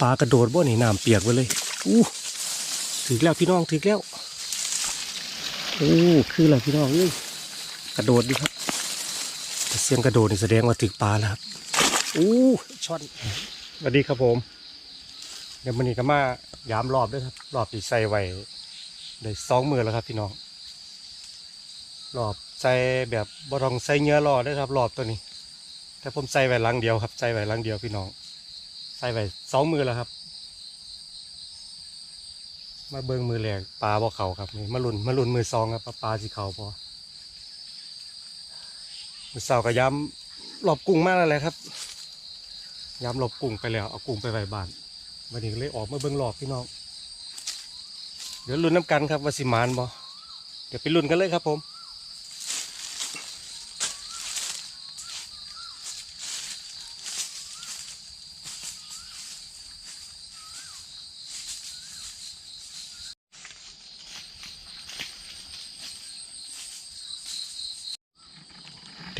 ปลากระโดดบ่นี่น้ำเปียกไปเลยอู้ถึงแล้วพี่น้องถึงแล้วโอ้คืออะไรพี่น้องเอ้ยกระโดดดิครับแต่เสียงกระโดดนี่แสดงว่าถึงปลาแล้วครับอู้ช่อนสวัสดีครับผม เดี๋ยวมันนี้ก็มายามรอบด้วยครับ รอบที่ใส่ไว้ได้สองมือแล้วครับ พี่น้องรอบใส่แบบบรองใส่เนื้อรอได้ครับรอบตัวนี้ แต่ผมใส่ไว้ลังเดียวครับใส่ไว้ลังเดียวพี่น้อง ใส่ไว้สองมือแล้วครับ มาเบิ่งมือแรกปลาบ่เขาครับนี่มาลุนมาลุนมือสองครับว่าปลาสิเขาพอมือเสาร์ก็ย้ำรอบกุ้งมากแล้วแหละครับ ย้ำรอบกุ้งไปแล้วเอากุ้งไปไว้บ้านวันนี้เลยออกมาเบิ่งรอบพี่น้องเดี๋ยวลุ้นน้ำกันครับว่าสิมานบ่เดี๋ยวไปลุ้นกันเลยครับผม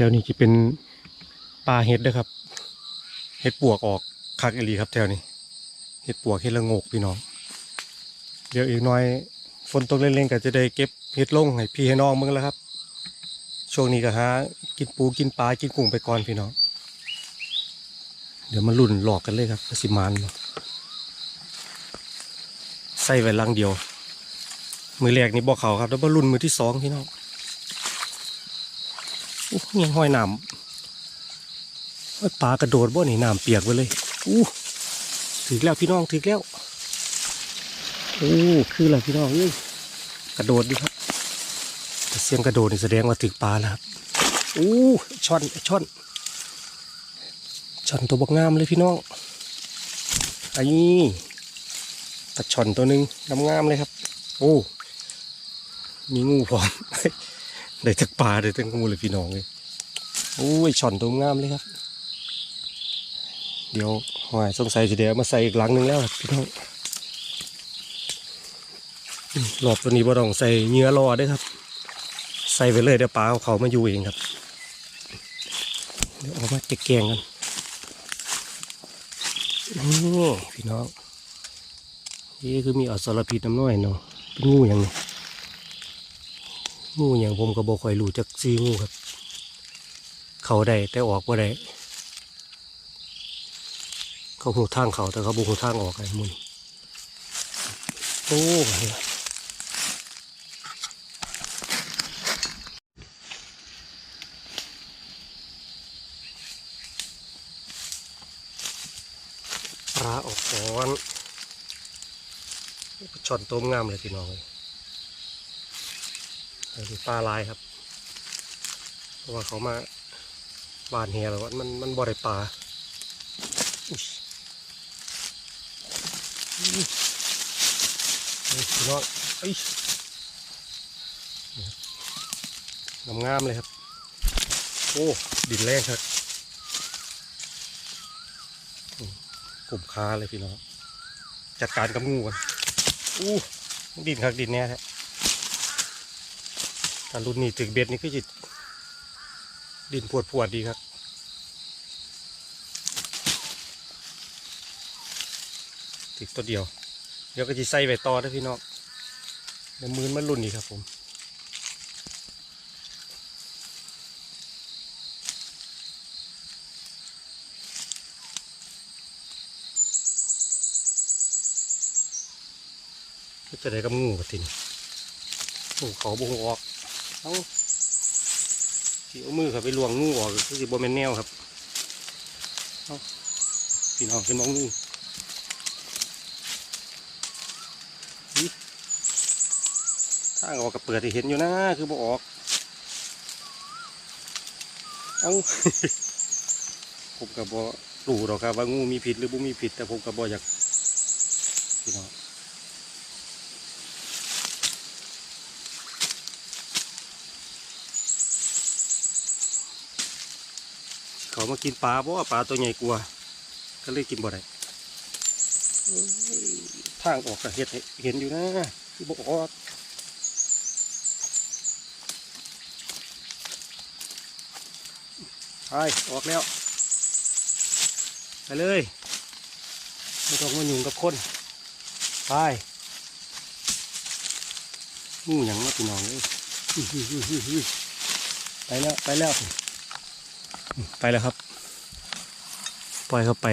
ถวนี้จะเป็นป่าเห็ดเด้อครับ เห็ดปวกออกคักอีลีครับแถวนี้ เห็ดปวกเห็ดละโงกพี่น้อง เดี๋ยวอีกหน้อยฝนตกเล่นๆก็จะได้เก็บเห็ดลงให้พี่ให้น้องมึงแล้วครับ ช่วงนี้ก็หากินปูกินปลากินกุ้งไปก่อนพี่น้อง เดี๋ยวมาลุ่นหลอกกันเลยครับสิมานใส่ไว้ลังเดียว มือแรกนี่บอกเขาครับ แล้วมาลุ่นมือที่สองพี่น้อง ยังห้อยน้ำโอ้ยปลากระโดดบ่นี่น้ำเปียกไปเลยอู้ถึงแล้วพี่น้องถึงแล้วโอ้คืออะไรพี่น้องเอ้ยกระโดดดิครับแต่เสียงกระโดดนี่แสดงว่าถึงปลาแล้วครับอู้ช่อนช่อนช่อนตัวบกงามเลยพี่น้องไอ้นี่ตะช่อนตัวหนึ่งงามๆเลยครับ โอ้มีงูพร้อม ได้ทั้งปลาได้ทั้งงูเลยพี่น้องเลยโอ้ยช่อนตัวงามเลยครับ เดี๋ยวหอยสงสัยจะเดี๋ยวมาใส่อีกหลังหนึ่งแล้วพี่น้องอืมรอบตัวนี้บ่ต้องใส่เนื้อรอเด้วยครับ ใส่ไปเลยเดี๋ยวปลาเขามาอยู่เองครับ เดี๋ยวเอามาแกงกันนี่พี่น้องนี่คือมีอสรพิษน้ำน้อยเนาะเป็นงูอย่างนี้ งูอย่างผมก็บอกคอยรู้จักซีงูครับ เขาได้แต่ออกว่าได้เขาหูทางเขาแต่เขาบุหูทางออกไอ้มุนโอ้ปลาออกก่อนช่อนต้มงามเลยพี่น้องเลย อันนี้ปลาลายครับ เพราะว่าเขามาบานเฮียแล้วมันมันบ่ได้ปลาอุ๊ยอุ๊ยนี่พี่น้องเอ้ยงามงามๆเลยครับ โอ้ ดินแรงครับกลุ่มคาเลยพี่น้อง จัดการกับงูกันอู้ดินครับดินแน่แท้ ถ้ารุ่นนี้ถึงเบ็ดนี่ก็จิดินปวดปวดๆดีครับติดตัวเดียว เดี๋ยวก็จะใส่ใบตอนะพี่น้องเดี๋ยวมือมันรุ่นนี้ครับผมก็จะได้กับงูกับทินงูเขาบงออก เอาสิเอามือครับไปลวงงูออกคือสิบแมนแนวครับเอาพี่น้องเป็นน้องงูอิทาออกกับเปิดที่เห็นอยู่นะคือบ่ออก เอาผมกับบ่รู้หรอกครับว่างูมีผิดหรือบ่มีผิดแต่ผมกับบ่อยากพี่น้อง เขามากินปลาเพราะว่าปลาตัวใหญ่กว่าก็เลยกินบ่ได้ทางออกก็เห็ดเห็นอยู่นะที่บอกออกไปออกแล้ว ไปเลยไม่ต้องมาหยุ่งกับคนไปงูหยังมาพี่น้องเลยอื้อหือหือหือหือไปแล้ว ไปแล้ว ไปแล้วครับ ปล่อยเข้าไป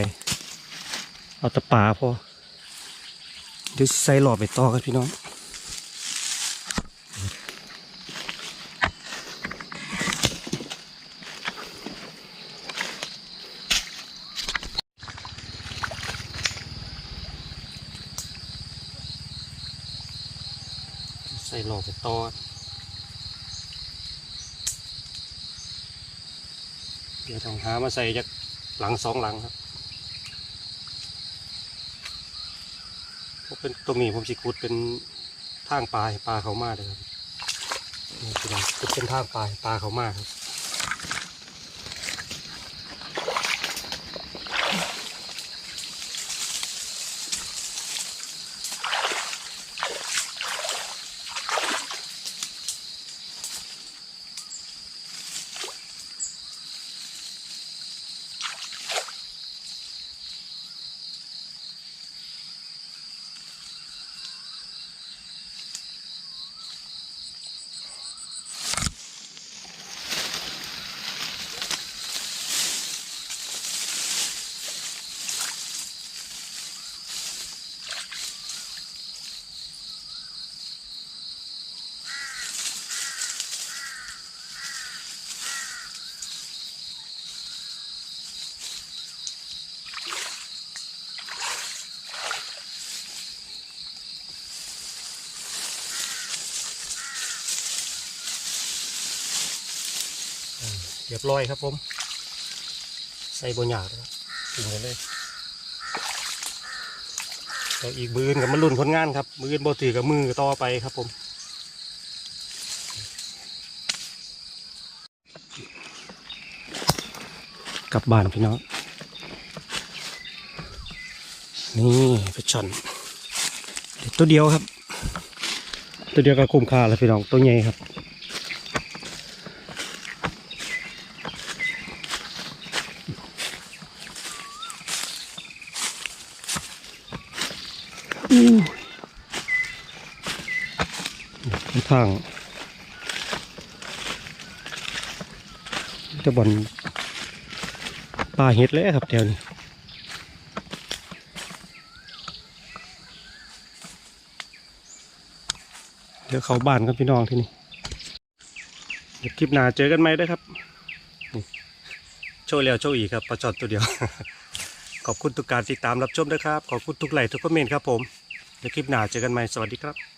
เอาตะป่าพอ เดี๋ยวใส่หลอดไปต่อกันพี่น้องใส่หลอดไปต่อ เดี๋ยวต้องหามาใส่จากหลังสองหลังครับเพราะเป็นตรงนี้ผมสิขุดเป็นทางปลาปลาเขามากเลยครับนี่คือเราขุดเป็นทางปลาปลาเขามากครับ เรียบร้อยครับผม ใส่บนหยาดครับถึงกันเลยแล้วอีกมืออนกับมันลุ่นผลงานครับมืออนบถือกับมือต่อไปครับผมกลับบ้านพี่น้องนี่ไปช่อนตัวเดียวครับ ตัวเดียวก็คุ้มค่าแล้วพี่น้องตัวใหญ่ครับ ทางจะบ่อนปลาเห็ดเลยครับแถวนี้เดี๋ยวเขาบ้านครับพี่น้องที่นี่เดี๋ยวคลิปหน้าเจอกันไหมด้วยครับ โชว์แล้วโชว์อีกครับปลาจอดตัวเดียว ขอบคุณทุกการติดตามรับชมด้วยครับ ขอบคุณทุกไลค์ทุกคอมเมนต์ครับผม เดี๋ยวคลิปหน้าเจอกันใหม่ สวัสดีครับ